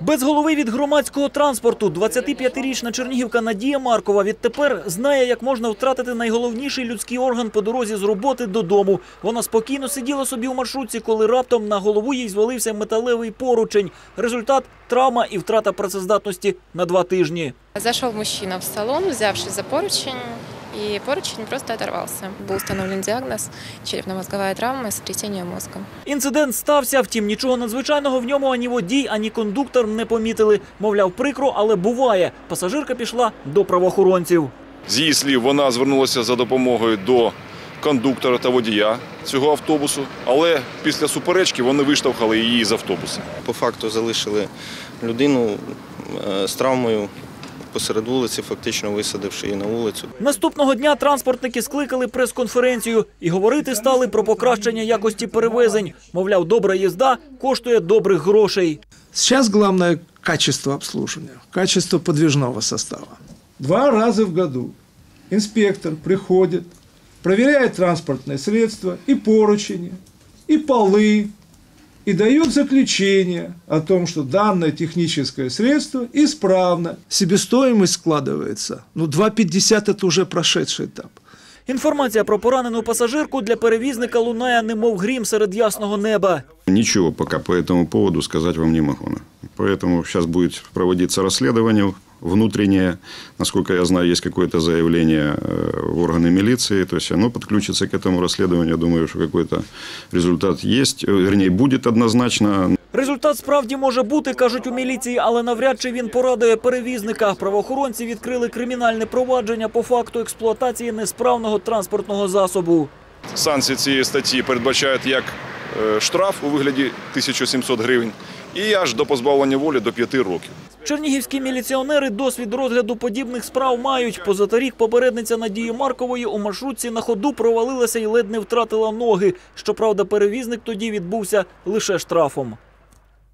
Без голови від громадського транспорту 25-річна чернігівка Надія Маркова відтепер знає, як можна втратити найголовніший людський орган по дорозі з роботи додому. Вона спокійно сиділа собі у маршрутці, коли раптом на голову їй звалився металевий поручень. Результат травма і втрата працездатності на два тижні. Зашел мужчина в салон, взявшись за поручень, и поручень просто оторвался. Был установлен диагноз черепно-мозговая травма и сотрясение мозга. Інцидент стався, втім, нічого надзвичайного в ньому ані водій, ані кондуктор не помітили. Мовляв, прикро, але буває. Пасажирка пішла до правоохоронців. З її слів, вона звернулася за допомогою до кондуктора та водія цього автобусу, але після суперечки вони виштовхали її з автобуса. По факту залишили людину е, з травмою посеред вулиці, фактично висадивши її на вулицю. Наступного дня транспортники скликали прес-конференцію і говорити стали про покращення якості перевезень. Мовляв, добра їзда коштує добрих грошей. Сейчас главное качество обслуживания, качество подвижного состава. Два раза в году инспектор приходит, проверяет транспортное средство и поручени, и полы, и дает заключение о том, что данное техническое средство исправно. Себестоимость складывается, ну 2,50 это уже прошедший этап. Інформація про поранену пасажирку для перевізника лунає немов грім серед ясного неба. Ничего пока по этому поводу сказать вам не могу. Поэтому сейчас будет проводиться расследование внутреннее. Насколько я знаю, есть какое-то заявление э, в органы милиции. То есть оно подключится к этому расследованию. Я думаю, что какой-то результат есть. Э, Вернее, будет однозначно. Результат справді може бути, кажуть у міліції, але навряд чи він порадує перевізника. Правоохоронці відкрили кримінальне провадження по факту експлуатації несправного транспортного засобу. Санкції цієї статті передбачають як е, штраф у вигляді 1700 гривень і аж до позбавлення волі до 5 років. Чернігівські міліціонери досвід розгляду подібних справ мають. Позаторік попередниця Надії Маркової у маршрутці на ходу провалилася і ледь не втратила ноги. Щоправда, перевізник тоді відбувся лише штрафом.